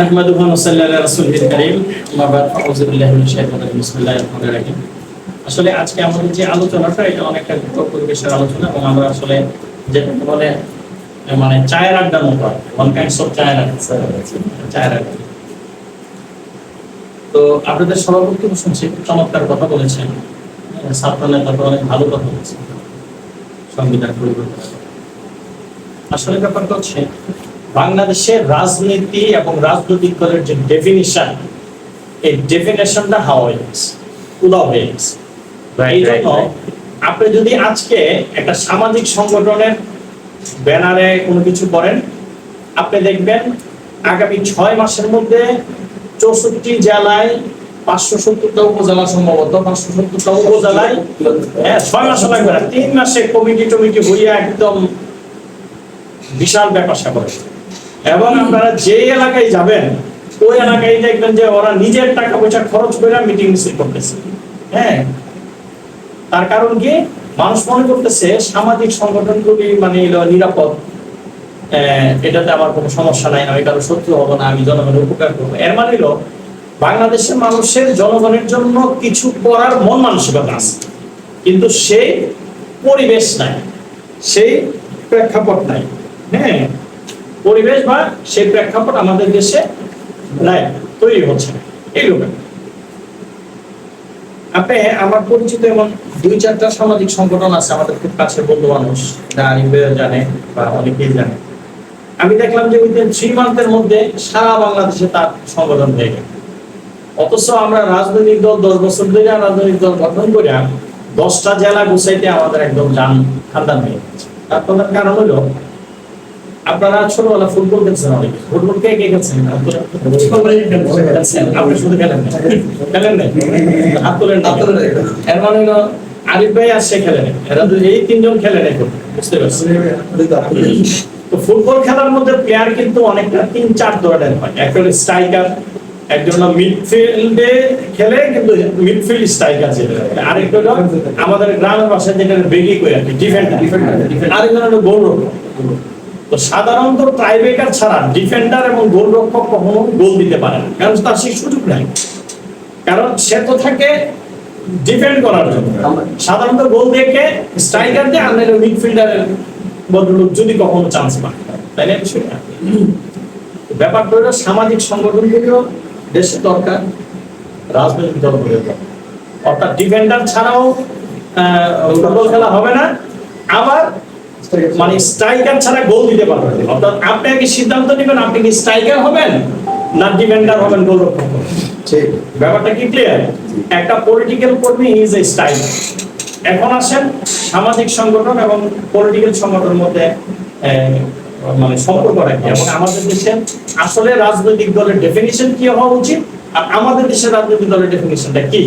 نحمده ونصلي على رسوله الكريم أما بعد فأعوذ بالله من الشيطان الرجيم بسم الله الرحمن الرحيم আসলে আজকে আমাদের যে আলোচনাটা এটা অনেকটা দ্রুত পরিবেশের আলোচনা এবং আমরা আসলে যেটা বলে মানে চায়ের আড্ডার মতো ওয়ান কাইন্ডস অফ চায়ের আড্ডা চায়ের আড্ডা তো আপনাদের সভাপতি শুনছি চমৎকার কথা বলেছেন ছাত্র নেতা তো অনেক ভালো কথা বলেছেন সংবিধান পরিবর্তন আসলে ব্যাপারটা হচ্ছে বাংলাদেশের রাজনীতি এবং রাজনৈতিক দলের যে ডেফিনিশন এই ডেফিনেশনটা হাওয়া হয়ে গেছে উদাও হয়ে গেছে। এই জন্য আপনি যদি আজকে একটা সামাজিক সংগঠনের ব্যানারে কোনো কিছু করেন আপনি দেখবেন আগামী ছয় মাসের মধ্যে চৌষট্টি জেলায় পাঁচশো সত্তরটা উপজেলা সম্ভবত পাঁচশো সত্তরটা উপজেলায় হ্যাঁ ছয় মাস লাগবে না তিন মাসে কমিটি টমিটি হইয়া একদম বিশাল ব্যাপার স্যাপার এবং আপনারা যে এলাকায় যাবেন, ওই এলাকায় দেখবেন যে ওরা নিজের টাকা পয়সা খরচ করে মিটিং মিছিল করতেছে। হ্যাঁ? তার কারণ কি? মানুষ মনে করতেছে, সামাজিক সংগঠনগুলি মানে নিরাপদ। এটাতে আমার কোনো সমস্যা নাই, আমি কারও শত্রু হব না, আমি জনগণের উপকার করব। এর মানে হলো, বাংলাদেশের মানুষের জনগণের জন্য কিছু করার মন মানসিকতা আছে। কিন্তু সেই পরিবেশ নাই সেই প্রেক্ষাপট নাই। হ্যাঁ? পরিবেশ বা সেই প্রেক্ষাপট আমাদের দেশে নাই, তৈরি হচ্ছে এইরকম আপনি, আমার পরিচিত এমন দুই চারটা সামাজিক সংগঠন আছে, আমাদের খুব কাছের বন্ধু মানুষ জানে বা অনেকেই জানে। আমি দেখলাম যে উইদিন থ্রি মান্থের মধ্যে সারা বাংলাদেশে তার সংগঠন হয়ে গেল। অথচ আমরা রাজনৈতিক দল দশ বছর ধরে রাজনৈতিক দল গঠন করে দশটা জেলা গুছাইতে আমাদের একদম যান খান্দান হয়ে গেছে। তার প্রধান কারণ হলো আপনারা ছোটবেলা ফুটবল খেলছেন অনেক। ফুটবল কে কে খেলছেন। আপনি শুধু খেলেন না। খেলেন না হাত তোলেন এর মানে হলো আরিফ ভাই আর সে খেলে এরা দুই- এই তিনজন খেলে নাই ফুটবল। বুঝতে পারছেন? তো ফুটবল খেলার মধ্যে প্লেয়ার কিন্তু অনেকটা তিন চার ধরনের হয়। হলো স্ট্রাইকার একজন মিডফিল্ডে খেলে কিন্তু মিডফিল্ড স্ট্রাইকার যেটা আরেকটা হলো আমাদের গ্রামের ভাষায় যেটা বেগি কই আর কি ডিফেন্ডার আরেকজন হলো গোলরক্ষক তো সাধারণত ট্রাইবেকার ছাড়া ডিফেন্ডার এবং গোলরক্ষক কখনো গোল দিতে পারে না। কারণ তার সেই সুযোগ নাই। কারণ সে তো থাকে ডিফেন্ড করার জন্য। সাধারণত গোল দেখে স্ট্রাইকার দিয়ে আনলে মিডফিল্ডারের ভদ্রলোক যদি কখনো চান্স পায়। তাই না বিষয়টা ব্যাপারটা হলো সামাজিক সংগঠনগুলিও দেশে দরকার, রাজনৈতিক দলগুলিও দরকার। অর্থাৎ ডিফেন্ডার ছাড়াও ফুটবল খেলা হবে না। আবার মানে স্ট্রাইকার ছাড়া গোল দিতে পারবেন অর্থাৎ আপনি কি সিদ্ধান্ত নেবেন আপনি কি স্ট্রাইকার হবেন না ডিফেন্ডার হবেন গোলরক্ষক? হবেন ব্যাপারটা কি ক্লিয়ার একটা পলিটিক্যাল কর্মী ইজ এ স্টাইল এখন আসেন সামাজিক সংগঠন এবং পলিটিক্যাল সংগঠনের মধ্যে মানে সম্পর্ক রাখি। এবং আমাদের দেশে আসলে রাজনৈতিক দলের ডেফিনিশন কি হওয়া উচিত? আর আমাদের দেশের রাজনৈতিক দলের ডেফিনিশনটা কি?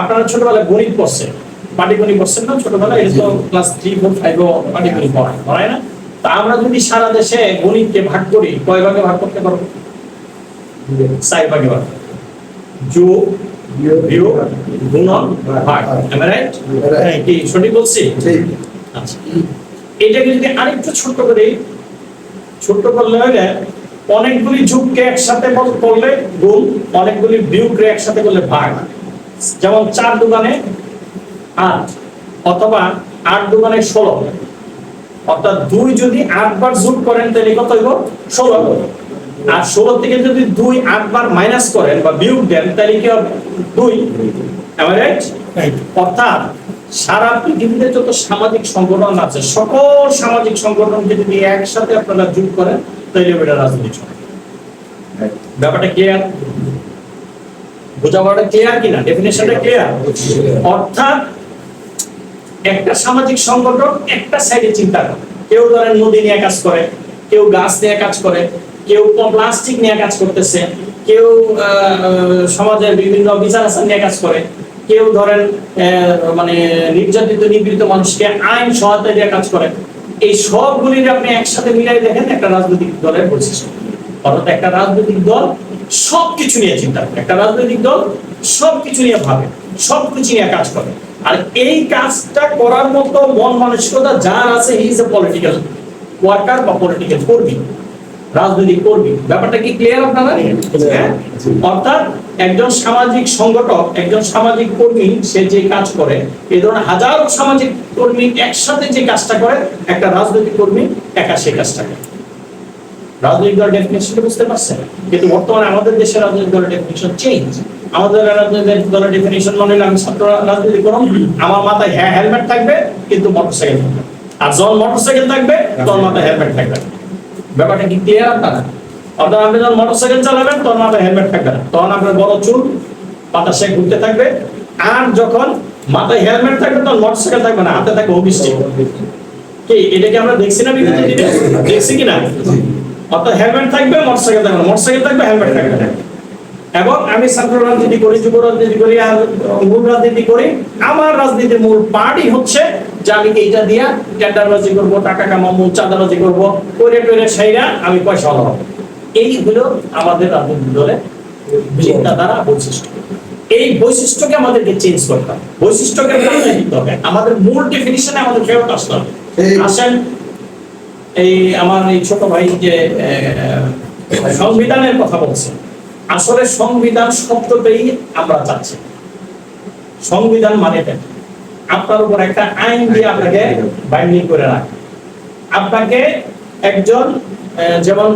আপনারা ছোটবেলায় গণিত পড়ছেন। পাটিগণিত পড়ছেন না ছোটবেলায় এটা তো ক্লাস থ্রি ফোর ফাইভ পাটিগণিত পড়ায় পড়ায় না? তা আমরা যদি সারা দেশে গণিতকে ভাগ করি কয় ভাগে ভাগ করতে পারব? চার ভাগে ভাগ। যোগ বিয়োগ গুণন ভাগ? হ্যাঁ, কি সঠিক বলছি? আচ্ছা। এটাকে যদি আরেকটু ছোট করে ছোট করলে হলে অনেকগুলি যুগকে একসাথে করলে গুণ অনেকগুলি বিয়োগকে একসাথে করলে ভাগ। যেমন চার দোকানে আট অথবা আট দোকানে ষোলো। অর্থাৎ দুই যদি আটবার যোগ করেন তাহলে কত হইব? ষোলো আর ষোলো থেকে যদি দুই আটবার মাইনাস করেন বা বিয়োগ দেন তাহলে কি হবে? দুই। অর্থাৎ সারা পৃথিবীতে যত সামাজিক সংগঠন আছে সকল সামাজিক সংগঠনকে যদি একসাথে আপনারা যোগ করেন তাহলে এটা সংগঠন। ব্যাপারটা ক্লিয়ার বোঝাপড়াটা ক্লিয়ার কিনা? ডেফিনেশনটা ক্লিয়ার অর্থাৎ একটা সামাজিক সংগঠন একটা সাইডে চিন্তা করে। কেউ ধরেন নদী নিয়ে কাজ করে, কেউ গাছ নিয়ে কাজ করে, কেউ প্লাস্টিক নিয়ে কাজ করতেছে, কেউ সমাজের বিভিন্ন বিচার আচার নিয়ে কাজ করে, কেউ ধরেন মানে নির্যাতিত, নিপীড়িত মানুষকে আইন সহায়তা দিয়ে কাজ করে। এই সবগুলি আপনি একসাথে মিলাই দেখেন একটা রাজনৈতিক দলের বৈশিষ্ট্য। অর্থাৎ একটা রাজনৈতিক দল সবকিছু নিয়ে চিন্তা করে, একটা রাজনৈতিক দল সবকিছু নিয়ে ভাবে, সবকিছু নিয়ে কাজ করে। আর এই কাজটা করার মতো মন মানসিকতা যার আছে he is a political worker বা পলিটিক্যাল কর্মী রাজনৈতিক কর্মী। ব্যাপারটা কি ক্লিয়ার আপনারা? হ্যাঁ? অর্থাৎ একজন সামাজিক সংগঠক একজন সামাজিক কর্মী সে যে কাজ করে এই ধরনের হাজারো সামাজিক কর্মী একসাথে যে কাজটা করে একটা রাজনৈতিক কর্মী একা সেই কাজটা করে। রাজনৈতিক দলের ডেফিনেশন বুঝতে পারছেন? কিন্তু বর্তমানে আমাদের দেশের রাজনৈতিক দলের ডেফিনেশন চেঞ্জ আমাদের রাজনৈতিক দলের ডেফিনেশন মনে আমি ছাত্র রাজনীতি করুন আমার মাথায় হেলমেট থাকবে, কিন্তু মোটরসাইকেল থাকবে। আর যখন মোটরসাইকেল থাকবে তখন মাথায় হেলমেট থাকবে ব্যাপারটা কি ক্লিয়ার আপনারা অর্থাৎ আপনি যখন মোটরসাইকেল চালাবেন তখন মাথায় হেলমেট থাকবে না। তখন আপনার বড় চুল বাতাসে ঘুরতে থাকবে। আর যখন মাথায় হেলমেট থাকবে, তখন মোটরসাইকেল থাকবে না, হাতে থাকবে হোমিস্টিক কি, এটা কি আমরা দেখছি না বিগত দিনে দেখছি কি না? অর্থাৎ হেলমেট থাকবে মোটরসাইকেল থাকবে মোটরসাইকেল থাকবে হেলমেট থাকবে না। এবং আমি ছাত্র রাজনীতি করি যুব রাজনীতি করি আর মূল রাজনীতি করি। আমার রাজনীতির মূল পার্টি হচ্ছে যে আমি এইটা দিয়া টেন্ডারবাজি করব টাকা কামাবো চাঁদাবাজি করব করে টরে সেইরা আমি পয়সা হলো এই হলো আমাদের রাজনীতি দলের চিন্তাধারা বৈশিষ্ট্য। এই বৈশিষ্ট্যকে আমাদেরকে চেঞ্জ করতে হবে। বৈশিষ্ট্যকে বদলে দিতে হবে? আমাদের মূল ডেফিনিশনে আমাদের ফেরত আসতে হবে। আসেন এই আমার এই ছোট ভাই যে সংবিধানের কথা বলছে। আসলে সংবিধান শব্দটাই আমরা চাচ্ছি। সংবিধান মানে। আপনার উপর একটা আইন দিয়ে আপনাকে বাইন্ডিং করে রাখে। আপনাকে একজন যেমন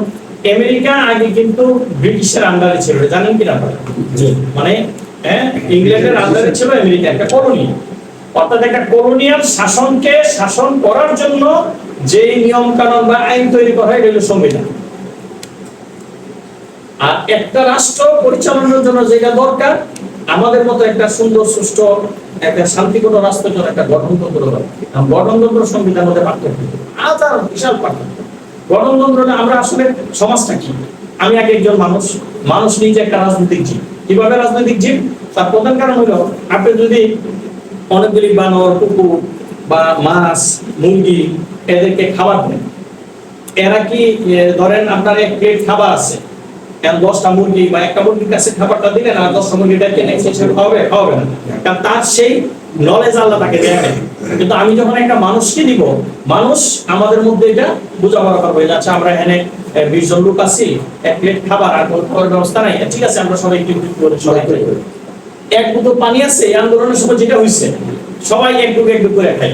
আমেরিকা আগে কিন্তু ব্রিটিশের আন্ডারে ছিল জানেন কি না আপনারা? মানে হ্যাঁ, ইংল্যান্ডের আন্ডারে ছিল আমেরিকা একটা কলোনি অর্থাৎ একটা কলোনিয়াল শাসনকে শাসন করার জন্য যে নিয়ম কানুন বা আইন তৈরি করা হয় এটা সংবিধান। আর একটা রাষ্ট্র পরিচালনার জন্য যেটা দরকার, আমাদের মতো একটা সুন্দর, সুষ্ঠু, একটা শান্তিপূর্ণ রাষ্ট্রের জন্য একটা গঠনতন্ত্র দরকার। আর গঠনতন্ত্র সংবিধান মধ্যে পার্থক্য। আলাদা বিশাল পার্থক্য। গঠনতন্ত্রটা আমরা আসলে সমাজটা কি? আমি এক একজন মানুষ মানুষ নিজে একটা রাজনৈতিক জীব। কীভাবে রাজনৈতিক জীব? তার প্রধান কারণ হলো, আপনি যদি অনেকগুলি বানর, কুকুর বা মাছ, মুরগি এদেরকে খাবার দেন, এরা কি ধরেন আপনার এক প্লেট খাবার আছে কারণ দশটা মুরগি বা একটা মুরগির কাছে খাবারটা দিলেন আর দশটা মুরগিটা কিনে সে খাওয়াবে খাওয়াবে না। কারণ তার সেই নলেজ আল্লাহ তাকে দেয় কিন্তু আমি যখন একটা মানুষকে দিব মানুষ আমাদের মধ্যে এটা করব আচ্ছা আমরা এখানে বিশ জন লোক আছি, এক প্লেট খাবার আর কোনো ব্যবস্থা নাই। ঠিক আছে, আমরা সবাই একটু করে সবাই খাই। এক পানি আছে, এই আন্দোলনের সময় যেটা হয়েছে সবাই এক ডুব এক ডুব করে খাই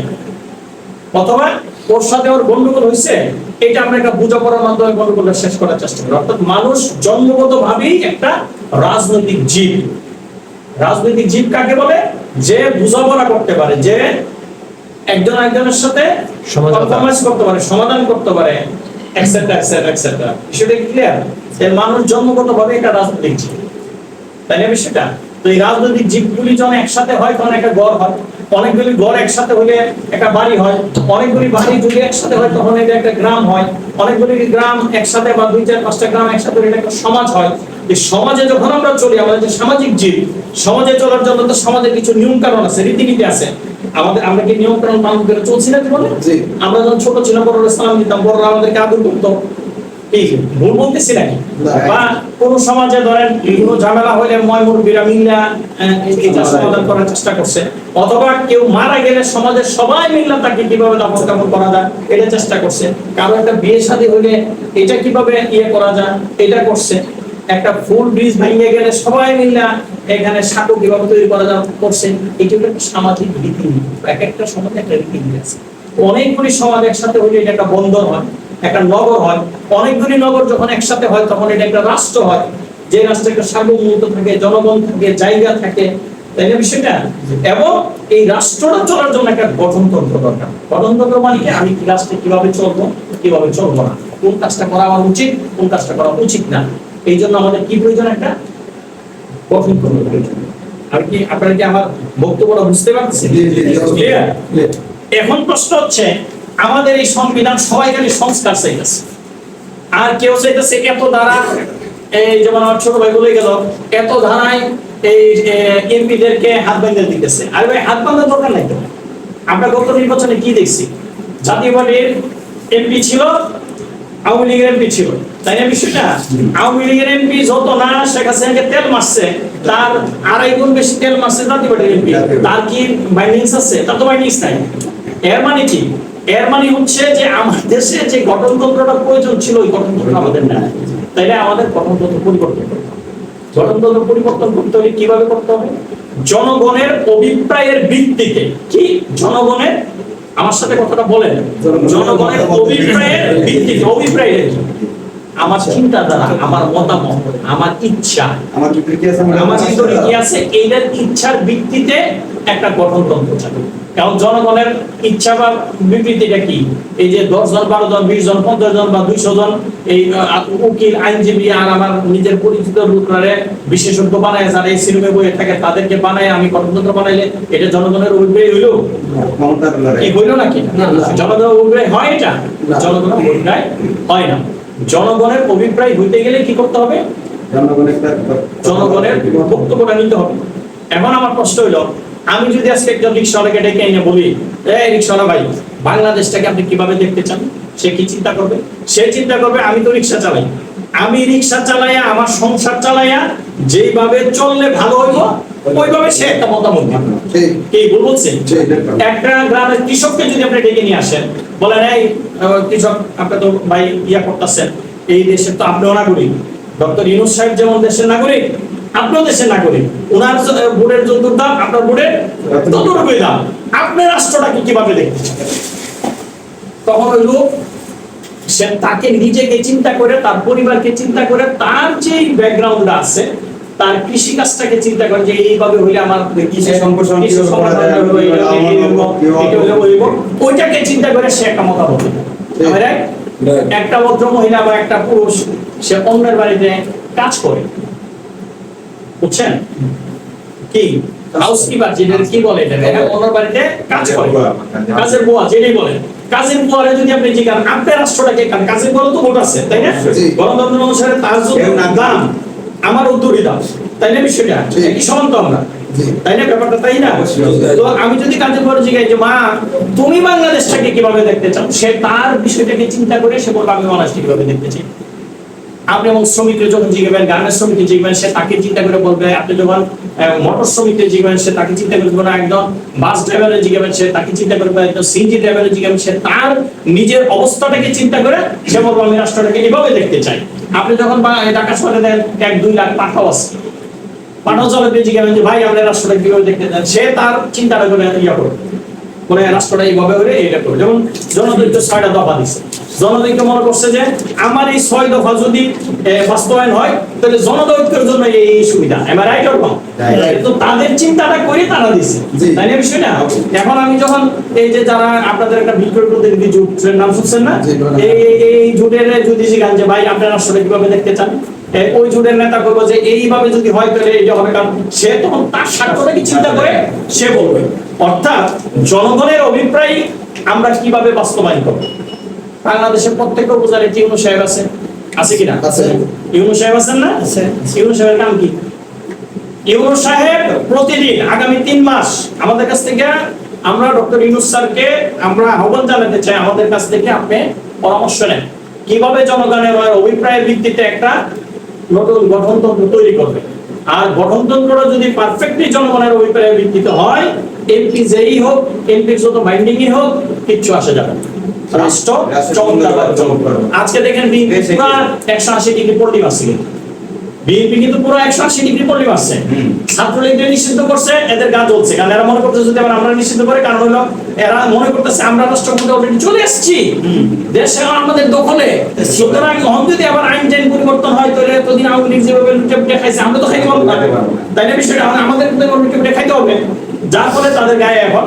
অথবা ওর সাথে ওর গন্ডগোল হয়েছে এটা আমরা একটা বোঝাপড়ার মাধ্যমে গন্ডগোলটা শেষ করার চেষ্টা করি। অর্থাৎ মানুষ জন্মগত ভাবেই একটা রাজনৈতিক জীব। রাজনৈতিক জীব কাকে বলে? যে বোঝাপড়া করতে পারে যে একজন একজনের সাথে সমাধান। কম্প্রোমাইজ করতে পারে সমাধান করতে পারে এক্সেট্রা এক্সেট্রা এক্সেট্রা বিষয়টা ক্লিয়ার মানুষ জন্মগত ভাবে একটা রাজনৈতিক জীব। তাই না বিষয়টা? তো এই রাজনৈতিক জীবগুলি যখন একসাথে হয় তখন একটা গড় হয়। অনেকগুলি গড় একসাথে হলে একটা বাড়ি হয়। অনেকগুলি বাড়ি যদি একসাথে হয় তখন এটা একটা গ্রাম হয়। অনেকগুলি গ্রাম একসাথে বা দুই চার পাঁচটা গ্রাম একসাথে এটা একটা সমাজ হয়। এই সমাজে যখন আমরা চলি আমাদের যে সামাজিক জীব সমাজে চলার জন্য তো সমাজে কিছু নিয়ম কানুন আছে রীতিনীতি আছে। আমাদের আমরা কি নিয়ম কানুন পালন করে চলছি না জীবনে। আমরা যখন ছোট ছিলাম বড়রা সালাম দিতাম বড়রা আমাদেরকে আদর করতো। ভুল বলতেছি নাকি? বা কোন সমাজে ধরেন কোনো ঝামেলা হলে ময় মুরব্বীরা মিল্লা এটা সমাধান করার চেষ্টা করছে, অথবা কেউ মারা গেলে সমাজের সবাই তাকে কীভাবে কাপড় করা যায়, এটা চেষ্টা করছে। কারও একটা বিয়ে শাদী এটা কীভাবে ইয়ে করা যায়, এটা করছে। একটা ফুল ব্রিজ ভেঙে গেলে সবাই মিল্লা এখানে সাঁকো কীভাবে তৈরি করা যায়, করছে। এটা হলো সামাজিক রীতিনীতি, এক একটা সমাজে একটা আছে। অনেকগুলি সমাজ একসাথে হলে এটা একটা বন্ধন হয়। একটা নগর হয় অনেকগুলি নগর যখন একসাথে হয় তখন এটা একটা রাষ্ট্র হয়। যে রাষ্ট্রে একটা সার্বভৌমত্ব থাকে জনগণ থাকে জায়গা থাকে। তাই না বিষয়টা? এবং এই রাষ্ট্রটা চলার জন্য একটা গঠনতন্ত্র দরকার। গঠনতন্ত্র মানে কি? আমি রাষ্ট্রে কীভাবে চলবো কীভাবে চলবো না? কোন কাজটা করা আমার উচিত কোন কাজটা করা উচিত না? এই জন্য আমাদের কি প্রয়োজন একটা? গঠনতন্ত্র প্রয়োজন। আর কি আপনারা কি আমার বক্তব্যটা বুঝতে পারছেন? এখন প্রশ্ন হচ্ছে আমাদের এই সংবিধান সবাই খালি সংস্কার চাইতেছে। আর কেউ চাইতেছে এত ধারা এই যেমন আমার ছোট ভাই বলে গেল, এত ধারায় এই এমপিদেরকে হাত বেঁধে দিতেছে। আর ভাই, হাত বাঁধার দরকার নাই তো। আমরা গত নির্বাচনে কি দেখছি? জাতীয় পার্টির এমপি ছিল, আওয়ামী লীগের এমপি ছিল। তাই না বিষয়টা? আওয়ামী লীগের এমপি যত না, শেখ হাসিনাকে তেল মারছে, তার আড়াই গুণ বেশি তেল মারছে জাতীয় পার্টির এমপি। তার কি বাইন্ডিংস আছে? তার তো বাইন্ডিংস নাই। এর মানে কি? এর মানে হচ্ছে যে আমার দেশে যে গঠনতন্ত্রটা প্রয়োজন ছিল ওই গঠনতন্ত্র আমাদের না তাইলে আমাদের গঠনতন্ত্র পরিবর্তন করতে হবে। গঠনতন্ত্র পরিবর্তন করতে হলে কীভাবে করতে হবে? জনগণের অভিপ্রায়ের ভিত্তিতে। কি? জনগণের আমার সাথে কথাটা বলেন। জনগণের অভিপ্রায়ের ভিত্তিতে অভিপ্রায়ের? আমার চিন্তাধারা আমার মতামত আমার ইচ্ছা। আমার ভিতরে কি আছে? আমার ভিতরে কি আছে? এইটার ইচ্ছার ভিত্তিতে একটা গঠনতন্ত্র চালু। কারণ জনগণের ইচ্ছা বা বিবৃতিটা কি? এই যে দশ জন বারো জন বিশ জন পঞ্চাশ জন বা দুইশো জন এই উকিল আইনজীবী আর আমার নিজের পরিচিত লোকরে বিশেষজ্ঞ বানায় যারা এই সিনেমা বইয়ে থাকে তাদেরকে বানায় আমি গঠনতন্ত্র বানাইলে এটা জনগণের অভিপ্রায় হইল? কি হইল নাকি? জনগণের অভিপ্রায় হয় এটা। জনগণের অভিপ্রায় হয় না। জনগণের অভিপ্রায় হইতে গেলে কি করতে হবে? জনগণের বক্তব্যটা নিতে হবে। এখন আমার প্রশ্ন হইল আমি যদি আজকে একজন রিক্সাওয়ালাকে ডেকে এনে বলি এই রিক্সাওয়ালা ভাই বাংলাদেশটাকে আপনি কীভাবে দেখতে চান? সে কি চিন্তা করবে? সে চিন্তা করবে আমি তো রিক্সা চালাই। আমি রিক্সা চালাইয়া আমার সংসার চালাইয়া যেইভাবে চললে ভালো হইব ওইভাবে সে একটা মতামত দিবে। কি ভুল বলছি? একটা গ্রামের কৃষককে যদি আপনি ডেকে নিয়ে আসেন বলেন এই কৃষক আপনি তো ভাই ইয়া করতেছেন। এই তো আপনিও নাগরিক। ডক্টর ইউনুস সাহেব যেমন দেশের নাগরিক আপনিও দেশের নাগরিক। ওনার যতটুক দাম আপনার ততটুকুই দাম। আপনি রাষ্ট্রটাকে কীভাবে দেখতে চান? তখন ওই লোক সে তাকে নিজেকে চিন্তা করে তার পরিবারকে চিন্তা করে তার যে ব্যাকগ্রাউন্ড আছে তার কৃষি কাজটাকে চিন্তা করে যে এইভাবে হইলে আমার কৃষি সম্প্রসারণ। ওইটাকে চিন্তা করে সে একটা মতামত. একটা ভদ্র মহিলা বা একটা পুরুষ সে অন্যের বাড়িতে কাজ করে। বুঝছেন? কি? হাউস কিপার যেটা কি বলে এটা হ্যাঁ, অন্যের বাড়িতে কাজ করে। কাজের বুয়া যেটাই বলেন কাজের বুয়ারে যদি আপনি আপনার রাষ্ট্রটাকে কাজের তো ভোট আছে তাই না? গণতন্ত্র অনুসারে তার না- দাম। আমার উদ্যোগী দাও। তাই না বিষয়টা? কি একই সমান তো আমরা? তাই না ব্যাপারটা? তাই না? তো আমি যদি কাজে পরে জিজ্ঞাই যে মা তুমি বাংলাদেশটাকে কীভাবে দেখতে চাও? সে তার বিষয়টাকে চিন্তা করে সে বলবে আমি বাংলাদেশটা কীভাবে দেখতে চাই? আপনি এবং শ্রমিককে যখন জিজ্ঞাবেন গার্মেন্টস শ্রমিককে জিজ্ঞাবেন সে তাকে চিন্তা করে বলবে, আপনি যখন মোটর শ্রমিককে জিজ্ঞাবেন সে তাকে চিন্তা করে বলবে, একদম বাস ড্রাইভারে জিজ্ঞাবেন সে তাকে চিন্তা করবে একদম সিএনজি ড্রাইভারে জিজ্ঞাবেন সে তার নিজের অবস্থাটাকে চিন্তা করে সে বলবে, আমি রাষ্ট্রটাকে এভাবে দেখতে চাই। আপনি যখন ঢাকা শহরে দেন, এক, দুই লাখ পাঠাও আছে। পাঠাও চলে জিজ্ঞাবেন যে, ভাই, আমরা রাষ্ট্রটাকে কীভাবে দেখতে চাই। সে তার চিন্তাটা করে ইয়া করবে। মানে রাষ্ট্রটা এইভাবে হলে এটা করবে। যেমন জনদৈত্য ছয়টা দফা দিচ্ছে জনদৈত্য মনে করছে যে আমার এই ছয় দফা যদি বাস্তবায়ন হয় তাহলে জনদৈত্যের জন্য এই সুবিধা। এবার রাইট অর তো তাদের চিন্তাটা করে তারা দিছে। তাই না বিষয়টা? এখন আমি যখন এই যে যারা আপনাদের একটা বিক্রয় প্রতিনিধি জোটের নাম শুনছেন না? এই জোটের যদি ভাই আপনার রাষ্ট্রটা কীভাবে দেখতে চান? ওই জোটের নেতা করব যে এইভাবে যদি হয় তাহলে এইটা হবে কারণ সে তখন তার চিন্তা করে সে বলবে। অর্থাৎ জনগণের অভিপ্রায় আমরা কীভাবে বাস্তবায়ন করব? বাংলাদেশের প্রত্যেক উপজেলায় একটি ইউনু সাহেব আছে? আছে কিনা? আছে। ইউনু সাহেব আছেন না? ইউনু সাহেবের নাম কি? ইউনু সাহেব প্রতিদিন আগামী তিন মাস আমাদের কাছ থেকে আমরা ডক্টর ইউনুস স্যারকে আমরা আহ্বান জানাতে চাই আমাদের কাছ থেকে আপনি পরামর্শ নেন। কীভাবে জনগণের অভিপ্রায়ের ভিত্তিতে একটা নতুন গঠনতন্ত্র তৈরি করবে আর গঠনতন্ত্রটা যদি পারফেক্টলি জনগণের অভিপ্রায় ভিত্তিতে হয় এমপি যেই হোক এমপি যত বাইন্ডিংই হোক কিচ্ছু আসে যাবে। রাষ্ট্র চমৎকার। আজকে দেখেন একশো আশি ডিগ্রি পল্টি মারছে বিএনপি কিন্তু পুরো একশো আশি ডিগ্রি মারছে। ছাত্রলীগদের নিষিদ্ধ করছে এদের গা জ্বলছে। কারণ এরা মনে করতেছে যদি আমরা নিষিদ্ধ করে কারণ হলো এরা মনে করতেছে আমরা অলরেডি চলে এসেছি দেশ এখন আমাদের দখলে। সুতরাং এখন যদি আবার আইন টাইন পরিবর্তন হয় তাহলে এতদিন আওয়ামী লীগ যেভাবে খাইছে আমরা তো খাইতে পারব তাই না। বিষয়টা আমাদের খাইতে হবে। যার ফলে তাদের গায়ে এখন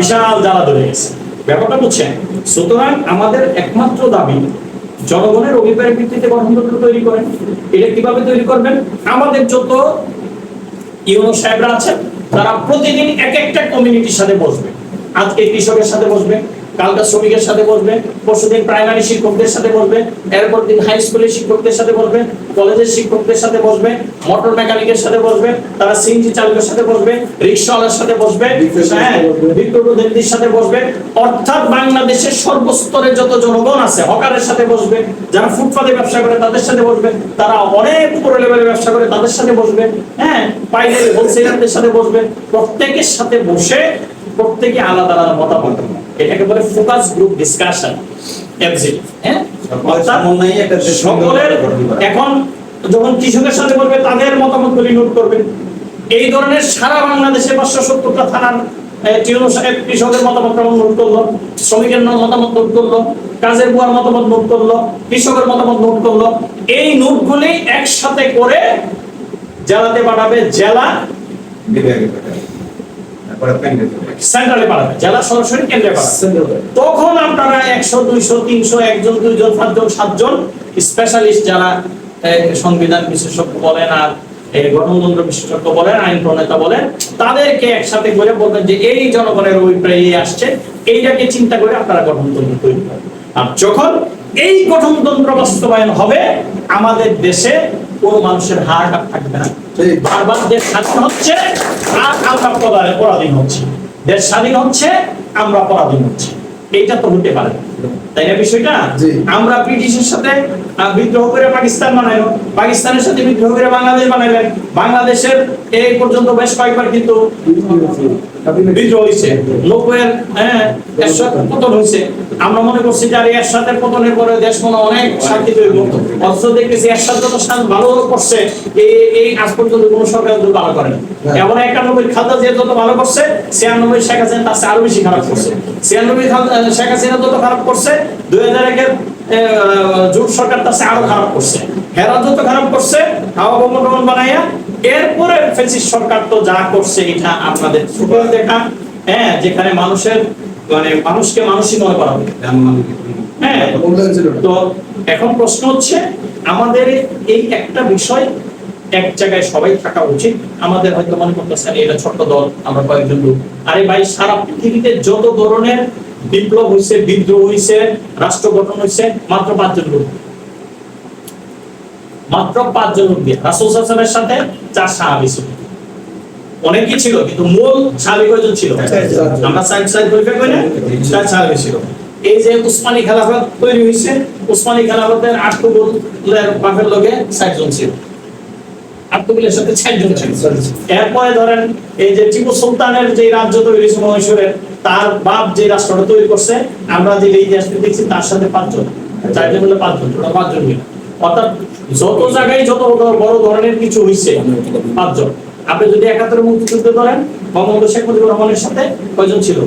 বিশাল জ্বালা ধরে গেছে। ব্যাপারটা বুঝছেন? সুতরাং আমাদের একমাত্র দাবি জনগণের অভিপ্রায়ের ভিত্তিতে গঠনতন্ত্র তৈরি করেন। এটা কীভাবে তৈরি করবেন? আমাদের যত ইউনো সাহেবরা আছেন, তারা প্রতিদিন এক একটা কমিউনিটির সাথে বসবে। আজকে কৃষকের সাথে বসবে কালকা শ্রমিকের সাথে বসবে পরশুদিন প্রাইমারি শিক্ষকদের সাথে বসবে এরপর দিন হাই স্কুলের শিক্ষকদের সাথে বসবে কলেজের শিক্ষকদের সাথে বসবে মোটর মেকানিকের সাথে বসবে তারা সিএনজি চালকের সাথে বসবে রিক্সাওয়ালার সাথে বসবে হ্যাঁ, সাথে বসবে। সাথে অর্থাৎ বাংলাদেশের সর্বস্তরে যত জনগণ আছে হকারের সাথে বসবে যারা ফুটপাতে ব্যবসা করে তাদের সাথে বসবে তারা অনেক উপর লেভেলে ব্যবসা করে তাদের সাথে বসবে হ্যাঁ পাইকারি হোলসেলারদের সাথে বসবে প্রত্যেকের সাথে বসে প্রত্যেকে আলাদা আলাদা মতামত। এটাকে বলে ফোকাস গ্রুপ ডিসকাশন এফজি হ্যাঁ? দেশ সকলের। এখন যখন কৃষকের সাথে করবে তাদের মতামতগুলি নোট করবে। এই ধরনের সারা বাংলাদেশে পাঁচশো সত্তরটা থানার কৃষকের মতামত নোট করল? শ্রমিকের মতামত নোট করল? কাজের বুয়ার মতামত নোট করল? কৃষকের মতামত নোট করল? এই নোটগুলি একসাথে করে জেলাতে পাঠাবে জেলা বিভাগে। সেন্ট্রালে পাঠাবে জেলা সরাসরি কেন্দ্রে পাঠাবে। তখন আপনারা একশো দুইশো তিনশো একজন দুইজন পাঁচজন সাতজন স্পেশালিস্ট যারা সংবিধান বিশেষজ্ঞ বলেন আর এই গণতন্ত্র বিশেষজ্ঞ বলেন আইন প্রণেতা বলেন তাদেরকে একসাথে করে বলবেন যে এই জনগণের অভিপ্রায় আসছে এইটাকে চিন্তা করে আপনারা গঠনতন্ত্র তৈরি করেন। আর যখন এই গঠনতন্ত্র বাস্তবায়ন হবে আমাদের দেশে কোন মানুষের হার থাকবে না। বারবার দেশ স্বাধীন হচ্ছে আমরা পরা- পরাধীন হচ্ছি। দেশ স্বাধীন হচ্ছে আমরা পরাধীন হচ্ছি। এইটা তো হতে পারে। তাই না বিষয়টা। আমরা ব্রিটিশের সাথে বিদ্রোহ করে পাকিস্তান বানাইলো। পাকিস্তানের সাথে বিদ্রোহ করে বাংলাদেশ বানাইলেন। বাংলাদেশের এই পর্যন্ত বেশ কয়েকবার কিন্তু বিদ্রোহ হয়েছে নব্বইয়ের হ্যাঁ পতন হয়েছে আমরা মনে করছি যে আর এরশাদের পতনের পরে দেশ মনে অনেক শান্তি তৈরি করতো অথচ দেখতেছি এরশাদ যত শান্ত ভালো করছে এই এই আজ পর্যন্ত কোনো সরকার কিন্তু ভালো করে এমন একানব্বই খালদা জিয়া যত ভালো করছে ছিয়ানব্বই শেখ হাসিনা তার আরও বেশি খারাপ করছে। ছিয়ানব্বই শেখ হাসিনা যত খারাপ করছে দুই হাজার একের জোট সরকার তার আরও খারাপ করছে। হেরা যত খারাপ করছে হাওয়া ভবন বানাইয়া এরপরে ফেসিস সরকার তো যা করছে, এটা আপনাদের চোখেও দেখা। হ্যাঁ যেখানে মানুষের মানে মানুষকে মানুষই মনে করা হবে। হ্যাঁ। তো এখন প্রশ্ন হচ্ছে, আমাদের এই একটা বিষয় এক জায়গায় সবাই থাকা উচিত। আমাদের হয়তো মনে করতেছেন এটা ছোট্ট দল, আমরা কয়েকজন লোক। আরে ভাই, সারা পৃথিবীতে যত ধরনের বিপ্লব হয়েছে বিদ্রোহ হয়েছে রাষ্ট্র গঠন হয়েছে মাত্র পাঁচজন লোক। মাত্র পাঁচজন দিয়ে রাসুল সাল্লামের সাথে চার সাহাবি ছিল। অনেকই ছিল কিন্তু মূল সাহাবি কয়জন ছিল? আমরা সাইড সাইড পরীক্ষা করি না? চার সাহাবি ছিল। এই যে উসমানী খেলাফত তৈরি হয়েছে উসমানী খেলাফতের আটকুবুলের বাপের লোকে চারজন ছিল। আটকুবুলের সাথে চারজন ছিল। এরপরে ধরেন এই যে টিপু সুলতানের যে রাজ্য তৈরি হয়েছে মহীশূরের তার বাপ যে রাষ্ট্রটা তৈরি করছে আমরা যে ইতিহাস দেখছি তার সাথে পাঁচজন। চারজন হলে পাঁচজন ওটা পাঁচজন মিলে অর্থাৎ যত জায়গায় যত বড়- ধরনের কিছু হয়েছে পাঁচজন। আপনি যদি মুক্তিযুদ্ধ ধরেন, বঙ্গবন্ধু শেখ মুজিবুর রহমানের সাথে কয়জন ছিল?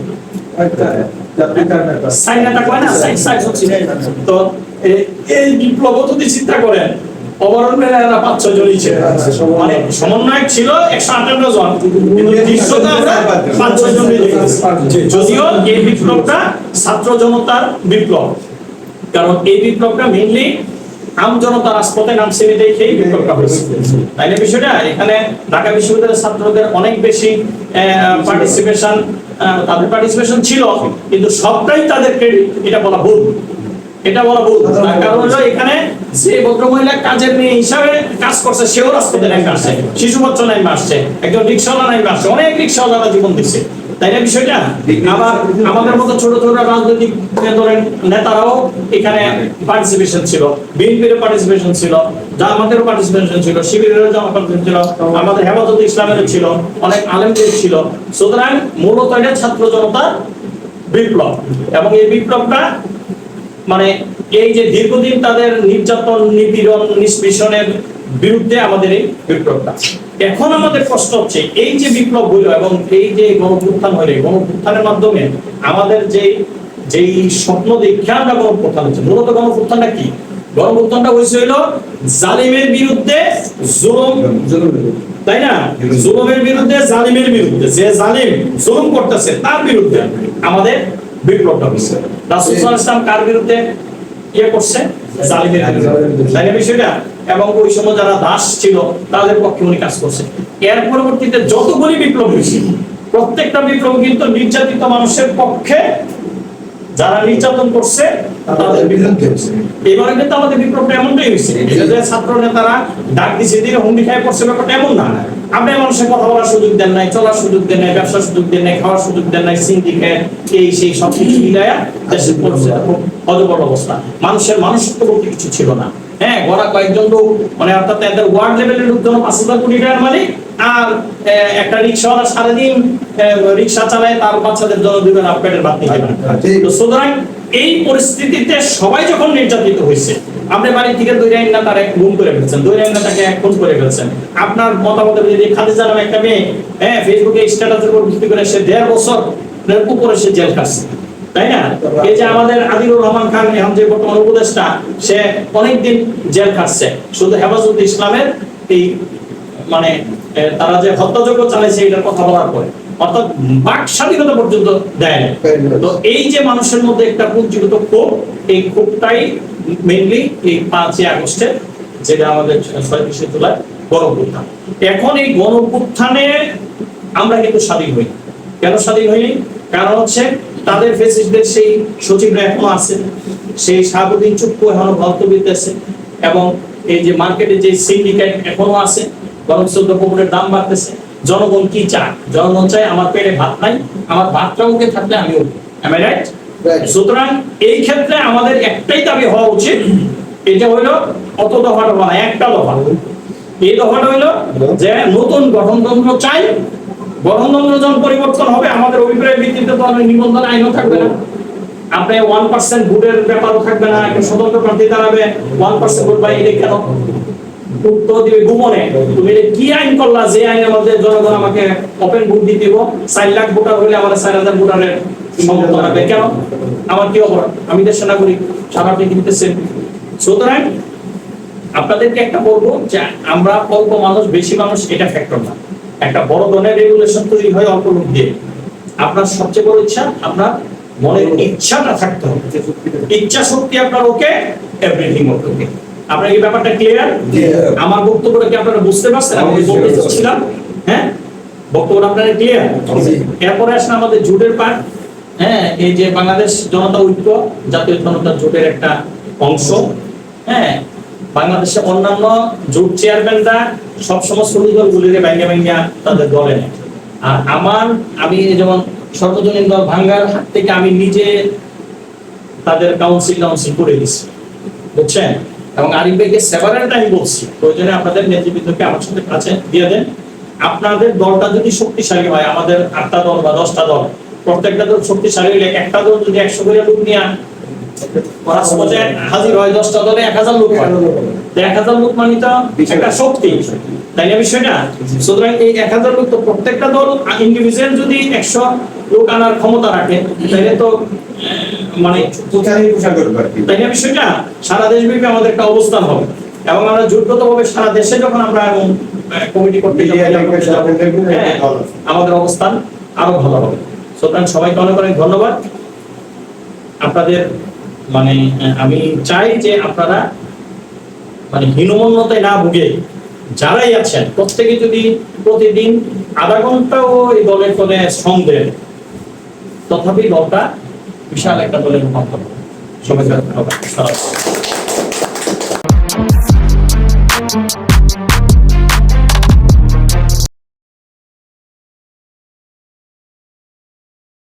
চিন্তা করেন পাঁচ ছয় মানে ছিল একশো আটান্ন জন। পাঁচ ছয় জন যদিও এই বিপ্লবটা ছাত্র জনতার বিপ্লব। কারণ এই বিপ্লবটা মেইনলি আম বিপ্লবটা হয়েছে। তাই না বিষয়টা, এখানে ঢাকা বিশ্ববিদ্যালয়ের ছাত্রদের অনেক বেশি পার্টিসিপেশন তাদের পার্টিসিপেশন ছিল, কিন্তু সবটাই তাদের ক্রেডিট এটা বলা ভুল। এটা বলা ভুল। কারণ হলো এখানে যে ভদ্রমহিলা কাজের মেয়ে হিসাবে কাজ করছে, সেও রাজপথে নেমে আসছে। শিশু বাচ্চা নেমে আসছে, একজন রিক্সাওয়ালা নেমে আসছে, অনেক রিক্সাওয়ালারা জীবন দিচ্ছে। তাই না বিষয়টা? আবার আমাদের মতো ছোট ছোট রাজনৈতিক, ধরেন, নেতারাও এখানে পার্টিসিপেশন ছিল বিএনপির পার্টিসিপেশন ছিল, জামাতেরও পার্টিসিপেশন ছিল, শিবিরেরও জামা পার্টিসিপেশন ছিল, আমাদের হেফাজত ইসলামেরও ছিল, অনেক আলেমদের ছিল। সুতরাং মূলত এটা ছাত্র জনতার বিপ্লব। এবং এই বিপ্লবটা মানে এই যে দীর্ঘদিন তাদের নির্যাতন, নিপীড়ন, নিষ্পেষণের বিরুদ্ধে আমাদের এই বিপ্লবটা। এখন আমাদের প্রশ্ন হচ্ছে, এই যে বিপ্লব হইল এবং এই যে গণপুত্থান হইল, এই গণপুত্থানের মাধ্যমে আমাদের যে যেই স্বপ্ন দীক্ষা আমরা হচ্ছে, মূলত গণপুত্থানটা কি? হয়েছে হইল জালিমের বিরুদ্ধে জুলুম। তাই না? জুলুমের বিরুদ্ধে, জালিমের বিরুদ্ধে, যে জালিম জুলুম করতেছে, তার বিরুদ্ধে আমাদের বিপ্লবটা হয়েছে রাসূল ওয়াসাল্লাম কার বিরুদ্ধে? ইয়ে করছে, জালিমের তাই বিষয়টা? এবং ওই সময় যারা দাস ছিল, তাদের পক্ষে উনি কাজ করছে। এর পরবর্তীতে যতগুলি বিপ্লব হয়েছে, প্রত্যেকটা বিপ্লব কিন্তু নির্যাতিত মানুষের পক্ষে যারা নির্যাতন করছে তাদের বিরুদ্ধে এবারে কিন্তু আমাদের বিপ্লবটা এমনটাই হয়েছে যে ছাত্র নেতারা ডাক দিছে দিয়ে হুমকি খায় করছে ব্যাপারটা এমন না। আপনি মানুষের কথা বলার সুযোগ দেন নাই চলার সুযোগ দেন নাই ব্যবসার সুযোগ দেন নাই খাওয়ার সুযোগ দেন নাই সিন্ডিকেট এই সেই সব কিছু মিলায়া দেশের অজবর অবস্থা। মানুষের মানুষত্ব বলতে কিছু ছিল না। হ্যাঁ গড়া কয়েকজন লোক মানে অর্থাৎ এদের ওয়ার্ড লেভেলের লোকজন পাঁচ হাজার কোটি টাকার মালিক আর একটা রিক্সাওয়ালা সারাদিন রিক্সা চালায় তার বাচ্চাদের জন্য দিবেন আপেটের ভাত নিতে পারে সুতরাং এই পরিস্থিতিতে সবাই যখন নির্যাতিত হয়েছে আপনি বাড়ি থেকে দুই আইন না তার এক গুম করে ফেলছেন দুই আইন না তাকে এক খুন করে ফেলছেন। আপনার মতামত যদি খাদিজা নামে একটা মেয়ে হ্যাঁ ফেসবুকে স্ট্যাটাসের উপর ভিত্তি করে সে দেড় বছর উপরে সে জেল খাচ্ছে। তাই না? এই যে আমাদের আদিলুর রহমান খান এখন যে বর্তমান উপদেষ্টা, সে অনেকদিন জেল খাচ্ছে শুধু হেফাজত ইসলামের এই মানে তারা যে হত্যাযজ্ঞ চালাইছে, এটার কথা বলার পরে। অর্থাৎ বাক স্বাধীনতা পর্যন্ত দেয় তো এই যে মানুষের মধ্যে একটা ক্ষোভ, এই ক্ষোভটাই মেইনলি এই পাঁচই আগস্টে, যেটা আমাদের ছয়ত্রিশে জুলাই গণপুত্থান এখন এই গণপুত্থানে আমরা কিন্তু স্বাধীন হই। কেন স্বাধীন হইনি? কারণ হচ্ছে তাদের ফেসিসদের সেই সচিবরা এখনও আছে সেই শাহাবুদ্দিন চুপ্পু এখনও ভক্তবিদ আছে এবং এই যে মার্কেটে যে সিন্ডিকেট এখনও আছে বরং দ্রব্যমূল্যের দাম বাড়তেছে জনগণ কি চায়? জনগণ চায় আমার পেটে ভাত নাই আমার ভাতটা ওকে থাকলে আমি ওকে এম রাইট সুতরাং এই ক্ষেত্রে আমাদের একটাই দাবি হওয়া উচিত এটা হইল অত দফা দফা না একটা দফা। এই দফাটা হইল যে নতুন গঠনতন্ত্র চাই গঠনতন্ত্র পরিবর্তন হবে, আমাদের অভিপ্রায়ের ভিত্তিতে তো নিবন্ধন আইনও থাকবে না। আপনি ওয়ান পার্সেন্ট ভোটের ব্যাপারও থাকবে না স্বতন্ত্র প্রার্থী দাঁড়াবে ওয়ান পার্সেন্ট ভোট পাই কেন উত্তর দিবে তুমি কি আইন করলা? যে আইনের মধ্যে জনগণ আমাকে ওপেন ভোট দিব, চার লাখ ভোটার হলে আমার চার হাজার ভোটারের সমর্থন রাখবে। কেন? আমার কি অপরাধ? আমি দেশের নাগরিক সারা পৃথিবীতে সেম সুতরাং আপনাদেরকে একটা বলব যে আমরা অল্প মানুষ, বেশি মানুষ, এটা ফ্যাক্টর না। একটা বড় ধরনের রেগুলেশন তৈরি হয় অল্প লোক দিয়ে। আপনার সবচেয়ে বড় ইচ্ছা আপনার মনের ইচ্ছাটা থাকতে হবে। ইচ্ছা শক্তি আপনার ওকে এভরিথিং ওকে। আপনার এই ব্যাপারটা ক্লিয়ার আমার বক্তব্যটা কি আপনারা বুঝতে পারছেন? আমি বলতে চাচ্ছিলাম হ্যাঁ? বক্তব্যটা আপনারা ক্লিয়ার। এরপরে আসলে আমাদের জোটের পার্ট হ্যাঁ এই যে বাংলাদেশ জনতা ঐক্য জাতীয় জনতা জোটের একটা অংশ। হ্যাঁ বাংলাদেশে অন্যান্য জোট চেয়ারম্যানরা সবসময় শ্রমিক দলগুলিরে ব্যাঙ্গা ব্যাঙ্গা তাদের দলে নেয়। আর আমার, আমি যেমন সর্বজনীন দল ভাঙ্গার হাত থেকে আমি নিজে তাদের কাউন্সিল কাউন্সিল করে দিছি। বুঝছেন? এবং আরিফ ভাইকে সেভারেল টাইম বলছি, প্রয়োজনে আপনাদের নেতৃবৃন্দকে আমার সাথে কাছে দিয়ে দেন। আপনাদের দলটা যদি শক্তিশালী হয়, আমাদের আটটা দল বা দশটা দল, প্রত্যেকটা দল শক্তিশালী হলে একটা দল যদি একশো করে লোক নিয়ে হাজির হয়, দশটা দলে এক হাজার লোক হয়। এক হাজার লোক মানে একটা শক্তি। তাই না বিষয়টা? সুতরাং এই এক হাজার লোক তো প্রত্যেকটা দল ইন্ডিভিজুয়াল যদি একশো লোক আনার ক্ষমতা রাখে তাহলে তো মানে তাই না বিষয়টা? সারা দেশব্যাপী আমাদের একটা অবস্থান হবে। এবং আমরা জোটগতভাবে সারা দেশে যখন আমরা এবং কমিটি করতে হ্যাঁ, আমাদের অবস্থান আরও ভালো হবে। সুতরাং সবাইকে অনেক অনেক ধন্যবাদ। আপনাদের মানে আমি চাই যে আপনারা মানে হীনমন্যতায় না ভুগে যারাই আছেন, প্রত্যেকে যদি প্রতিদিন আধা ঘন্টাও এই দলের কোনে শ্রম দেন, তথাপি দলটা বিশাল একটা দলের রূপান্তর হবে।